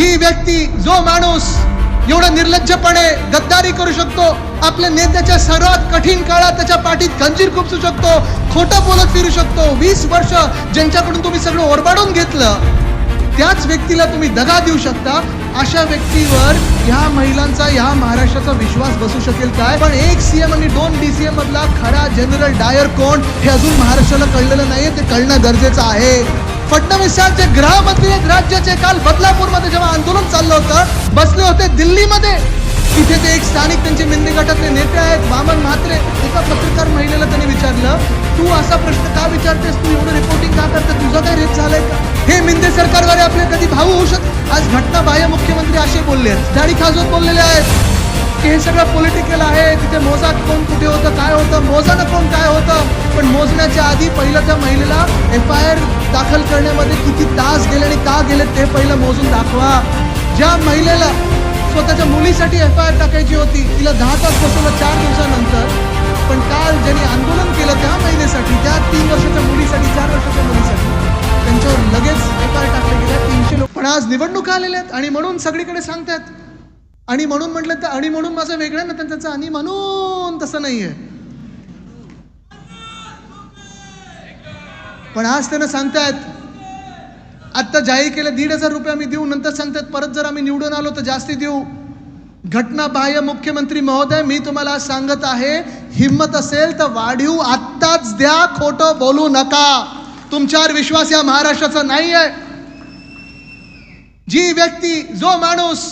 जी व्यक्ती जो माणूस एवढं निर्लज्जपणे गद्दारी करू शकतो आपल्या नेत्याच्या सर्वात कठीण काळात त्याच्या पाठीत खंजीर खुपसू शकतो खोटं बोलत फिरू शकतो. वीस वर्ष ज्यांच्याकडून तुम्ही सगळं ओरबाडून घेतलं त्याच व्यक्तीला तुम्ही दगा देऊ शकता. अशा व्यक्तीवर ह्या महिलांचा ह्या महाराष्ट्राचा विश्वास बसू शकेल काय? पण एक सीएम आणि दोन डीसीएम मधला खरा जनरल डायर कोण हे अजून महाराष्ट्राला कळलेलं नाहीये ते कळणं गरजेचं आहे. फडणवीस साहेब जे गृहमंत्री आहेत राज्याचे काल बदलापूरमध्ये जेव्हा आंदोलन चाललं होतं बसले होते दिल्लीमध्ये. तिथे ते एक स्थानिक त्यांचे मिंदी गटातले नेते आहेत वामन म्हात्रे. एका पत्रकार महिलेला त्यांनी विचारलं तू असा प्रश्न का विचारतेस? तू एवढं रिपोर्टिंग का करते तुझं काय रेट झालंय का? हे मिंदे सरकारद्वारे आपले कधी भाऊ होऊ शकत? आज घटना बाह्य मुख्यमंत्री असे बोलले आहेत. दाढी खाजवत बोललेले आहेत. की हे सगळं पॉलिटिकल आहे तिथे मोजा कोण कुठे होतं काय होतं मोजानं कोण काय होतं पण मोजण्याच्या आधी पहिलं त्या महिलेला एफ आय आर दाखल करण्यामध्ये किती तास गेले आणि का गेले ते पहिलं मोजून दाखवा. ज्या महिलेला स्वतःच्या मुलीसाठी एफ आय आर टाकायची होती तिला दहा तास बसवलं चार दिवसानंतर पण काल ज्यांनी आंदोलन केलं त्या महिलेसाठी त्या तीन वर्षाच्या मुलीसाठी चार वर्षाच्या मुलीसाठी त्यांच्यावर लगेच एफ आय आर टाकले गेल्या तीनशे लोक. पण आज निवडणुका आलेल्या आहेत आणि म्हणून सगळीकडे सांगतात आणि म्हणून म्हटलं तर आणि म्हणून माझं वेगळं ना त्यांचं आणि म्हणून तसं नाही आहे पण आज त्यांना सांगतायत आत्ता जाहीर केलं दीड हजार रुपये आम्ही देऊ नंतर सांगतात परत जर आम्ही निवडून आलो तर जास्ती देऊ. घटना बाह्य मुख्यमंत्री महोदय मी तुम्हाला सांगत आहे हिंमत असेल तर वाढीव आत्ताच द्या खोटं बोलू नका. तुमच्यावर विश्वास या महाराष्ट्राचा नाही आहे जी व्यक्ती जो माणूस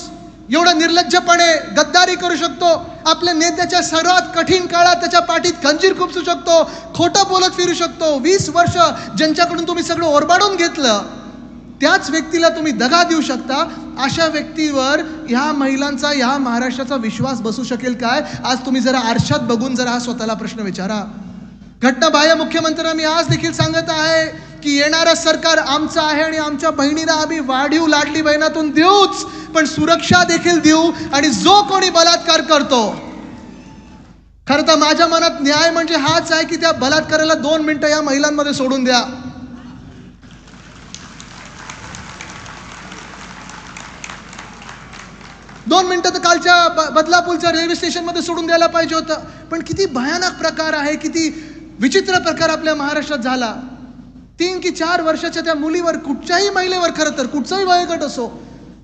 एवढं निर्लज्जपणे गद्दारी करू शकतो. आपल्या नेत्याच्या सर्वात कठीण काळात त्याच्या पाठीत खंजीर खुपसू शकतो. खोटं बोलत फिरू शकतो. वीस वर्ष ज्यांच्याकडून तुम्ही सगळं ओरबाडून घेतलं त्याच व्यक्तीला तुम्ही दगा देऊ शकता. अशा व्यक्तीवर ह्या महिलांचा ह्या महाराष्ट्राचा विश्वास बसू शकेल काय? आज तुम्ही जरा आरशात बघून जरा हा स्वतःला प्रश्न विचारा. घटना बाह्य मुख्यमंत्र्यांना मी आज देखील सांगत आहे. की येणारं सरकार आमचं आहे आणि आमच्या बहिणीला आम्ही वाढीव लाडली बहिणातून देऊच पण सुरक्षा देखील देऊ आणि जो कोणी बलात्कार करतो. खरं तर माझ्या मनात न्याय म्हणजे हाच आहे की त्या बलात्काराला दोन मिनिटं या महिलांमध्ये सोडून द्या. दोन मिनटं तर कालच्या बदलापूरच्या रेल्वे स्टेशनमध्ये सोडून द्यायला पाहिजे होतं. पण किती भयानक प्रकार आहे किती विचित्र प्रकार आपल्या महाराष्ट्रात झाला. तीन की चार वर्षाच्या त्या मुलीवर कुठच्याही महिलेवर खरं तर कुठचाही वयोगट असो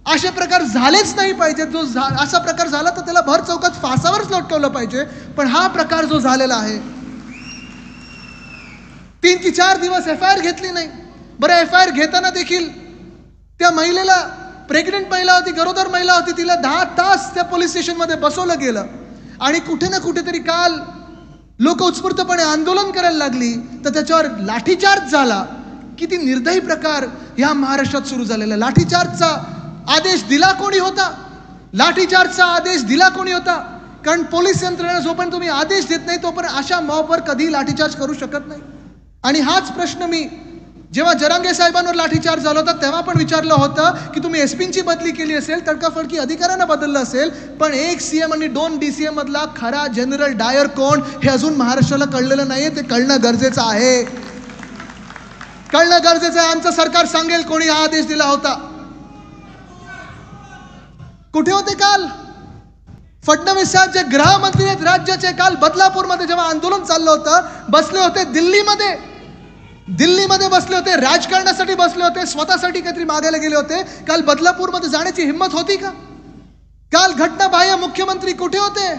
असे प्रकार झालेच नाही पाहिजे जो झा असा प्रकार झाला तर त्याला भर चौकात फासावरच लटकवलं पाहिजे. पण हा प्रकार जो झालेला आहे तीन की चार दिवस एफ आय आर घेतली नाही. बरं एफ आय आर घेताना देखील त्या महिलेला प्रेग्नेंट महिला होती गरोदर महिला होती तिला दहा तास त्या पोलीस स्टेशनमध्ये बसवलं गेलं. आणि कुठे ना कुठेतरी काल लोक उत्स्फूर्तपणे आंदोलन करायला लागली तर त्याच्यावर लाठीचार्ज झाला. किती निर्दयी प्रकार या महाराष्ट्रात सुरू झालेला. लाठीचार्जचा आदेश दिला कोणी होता? लाठीचार्जचा आदेश दिला कोणी होता? कारण पोलीस यंत्रणा जोपर्यंत तुम्ही आदेश देत नाही तोपर्यंत अशा मॉबवर कधी लाठीचार्ज करू शकत नाही. आणि हाच प्रश्न मी जेव्हा जरांगे साहेबांवर लाठीचार्ज झाला होता तेव्हा पण विचारलं होतं की तुम्ही एसपींची बदली केली असेल तडकाफडकी अधिकाऱ्यांना बदललं असेल पण एक सी एम आणि दोन डी सी मधला खरा जनरल डायर कोण हे अजून महाराष्ट्राला कळलेलं नाहीये ते कळणं गरजेचं आहे. कळणं गरजेचं आहे. आमचं सरकार सांगेल कोणी हा आदेश दिला होता. कुठे होते काल? फडणवीस साहेब जे गृहमंत्री आहेत राज्याचे काल बदलापूरमध्ये जेव्हा आंदोलन चाललं होतं बसले होते दिल्लीमध्ये. दिल्लीमध्ये बसले होते राजकारणासाठी बसले होते स्वतःसाठी काहीतरी मागायला गेले होते. काल बदलापूरमध्ये जाण्याची हिंमत होती का? काल घटना बाह्य मुख्यमंत्री कुठे होते?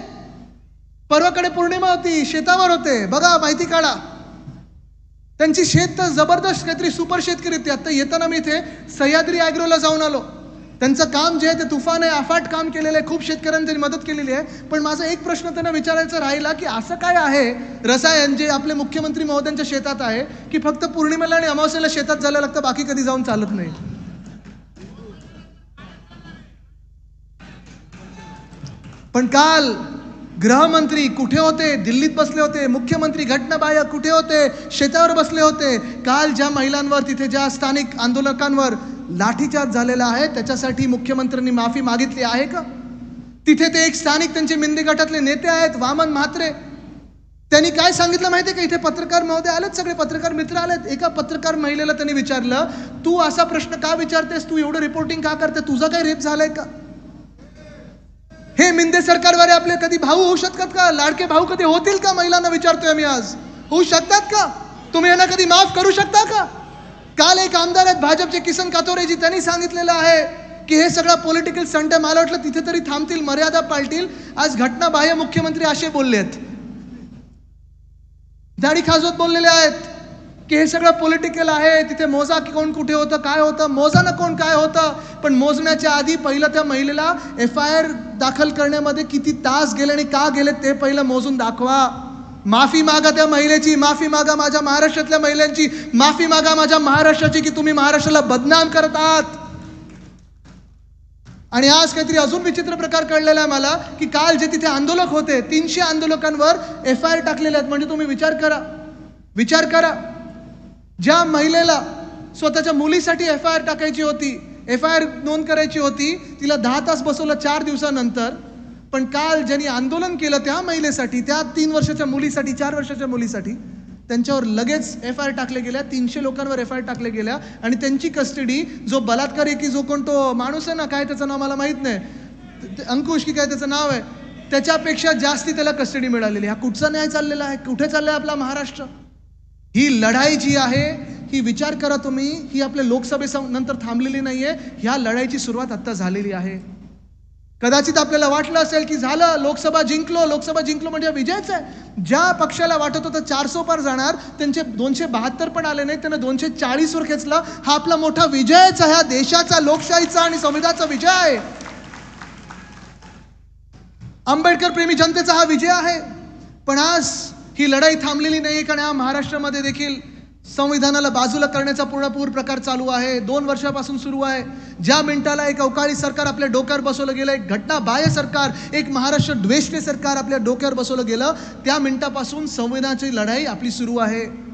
परवाकडे पौर्णिमा होती शेतावर होते. बघा माहिती काढा. त्यांची शेत तर जबरदस्त काहीतरी सुपर शेतकरी होती. आता येताना मी इथे सह्याद्री ॲग्रोला जाऊन आलो. त्यांचं काम जे आहे ते तुफान आहे अफाट काम केलेलं आहे. खूप शेतकऱ्यांनी त्यांनी मदत केलेली आहे. पण माझा एक प्रश्न त्यांना विचारायचा राहिला की असं काय आहे? रसायन जे आपले मुख्यमंत्री महोदयांच्या शेतात आहे की फक्त पौर्णिमेला आणि अमावस्येला शेतात जायला लागतं बाकी कधी जाऊन चालत नाही? पण काल गृहमंत्री कुठे होते? दिल्लीत बसले होते. मुख्यमंत्री घटनाबाह्य कुठे होते? शेतावर बसले होते. काल ज्या महिलांवर तिथे ज्या स्थानिक आंदोलकांवर लाठीचार्ज झालेला आहे. त्याच्यासाठी मुख्यमंत्र्यांनी माफी मागितली आहे का? तिथे ते एक स्थानिक त्यांचे मिंदी गटातले नेते आहेत वामन म्हात्रे. त्यांनी काय सांगितलं माहिती आहे का? इथे पत्रकार महोदय आलेत सगळे पत्रकार मित्र आलेत. एका पत्रकार महिलेला त्यांनी विचारलं तू असा प्रश्न का विचारतेस? तू एवढं रिपोर्टिंग का करते? तुझा काय रेप झालाय का? हे मिंदे सरकारवाले आपले कधी भाऊ होऊ शकतात का? लाडके भाऊ कधी होतील का? महिलांना विचारतोय मी आज. होऊ शकतात का? तुम्ही यांना कधी माफ करू शकता का? काल एक आमदार आहेत भाजपचे किसन कातोरेजी त्यांनी सांगितलेलं आहे की हे सगळं पॉलिटिकल संट आहे. मला वाटलं तिथे तरी थांबतील मर्यादा पाळतील. आज घटनाबाह्य मुख्यमंत्री असे बोलले आहेत. दाढी खाजवत बोललेले आहेत की हे सगळं पॉलिटिकल आहे. तिथे मोजा की कोण कुठे होतं काय होतं? मोजानं कोण काय होतं? पण मोजण्याच्या आधी पहिलं त्या महिलेला एफ आय आर दाखल करण्यामध्ये किती तास गेले आणि का गेले ते पहिलं मोजून दाखवा. माफी मागा त्या महिलेची माफी मागा माझ्या महाराष्ट्रातल्या महिलांची माफी मागा माझ्या महाराष्ट्राची की तुम्ही महाराष्ट्राला बदनाम करत आहात? आणि आज काहीतरी अजून विचित्र प्रकार कळलेला आहे मला की काल जे तिथे आंदोलक होते तीनशे आंदोलकांवर एफ आय आर टाकलेले आहेत. म्हणजे तुम्ही विचार करा. विचार करा. ज्या महिलेला स्वतःच्या मुलीसाठी एफ आय आर टाकायची होती एफ आय आर नोंद करायची होती तिला दहा तास बसवलं चार दिवसानंतर पण काल ज्यांनी आंदोलन केलं त्या महिलेसाठी त्या तीन वर्षाच्या मुलीसाठी चार वर्षाच्या मुलीसाठी त्यांच्यावर लगेच एफ आय आर टाकले गेल्या तीनशे लोकांवर एफ आय आर टाकले गेल्या आणि त्यांची कस्टडी जो बलात्कार आहे की जो कोण तो माणूस आहे ना काय त्याचं नाव मला माहीत नाही ते- अंकुश की काय त्याचं नाव आहे त्याच्यापेक्षा जास्ती त्याला कस्टडी मिळालेली. हा कुठचा न्याय चाललेला आहे? कुठे चाललाय आपला महाराष्ट्र? ही लढाई जी आहे ही विचार करा तुम्ही ही आपल्या लोकसभे नंतर थांबलेली नाही आहे ह्या लढाईची सुरुवात आत्ता झालेली आहे. कदाचित आपल्याला वाटलं असेल की झालं लोकसभा जिंकलो लोकसभा जिंकलो म्हणजे विजयच आहे. ज्या पक्षाला वाटत होतं चारसो पार जाणार त्यांचे दोनशे बहात्तर पण आले नाही त्यांना दोनशे चाळीसवर खेचला. हा आपला मोठा विजयच आहे हा देशाचा लोकशाहीचा आणि संविधानाचा विजय. आहे आंबेडकर प्रेमी जनतेचा हा विजय आहे. पण आज ही लढाई थांबलेली नाही कारण हा महाराष्ट्रामध्ये देखील संविधानाला बाजूला करण्याचा पूर्णपूर प्रकार चालू आहे. दोन वर्षापासून सुरू आहे. ज्या मिनिटाला एक अवकाळी सरकार आपल्या डोक्यावर बसवलं गेलं एक घटना बाह्य सरकार एक महाराष्ट्र द्वेष्टे सरकार आपल्या डोक्यावर बसवलं गेलं त्या मिनिटापासून संविधानाची लढाई आपली सुरू आहे.